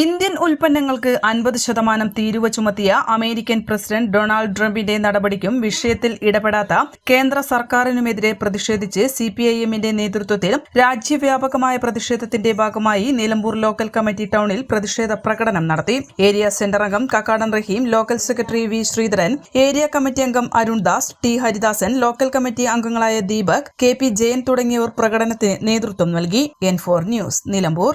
Indian ഉൽപ്പന്നങ്ങൾക്ക് അൻപത് ശതമാനം തീരുവ ചുമത്തിയ അമേരിക്കൻ പ്രസിഡന്റ് ഡൊണാൾഡ് ട്രംപിന്റെ നടപടിക്കും വിഷയത്തിൽ ഇടപെടാത്ത കേന്ദ്ര സർക്കാരിനുമെതിരെ പ്രതിഷേധിച്ച് സി പി ഐ എമ്മിന്റെ നേതൃത്വത്തിൽ രാജ്യവ്യാപകമായ പ്രതിഷേധത്തിന്റെ ഭാഗമായി നിലമ്പൂർ ലോക്കൽ കമ്മിറ്റി ടൗണിൽ പ്രതിഷേധ പ്രകടനം നടത്തി. ഏരിയ സെന്റർ അംഗം Kakkadan Raheem local secretary V Sreedharan area committee അംഗം Arundas T Haridasan local committee അംഗങ്ങളായ ദീപക് കെ പി ജയൻ തുടങ്ങിയവർ പ്രകടനത്തിന് നേതൃത്വം നൽകി. N four news Nilambur.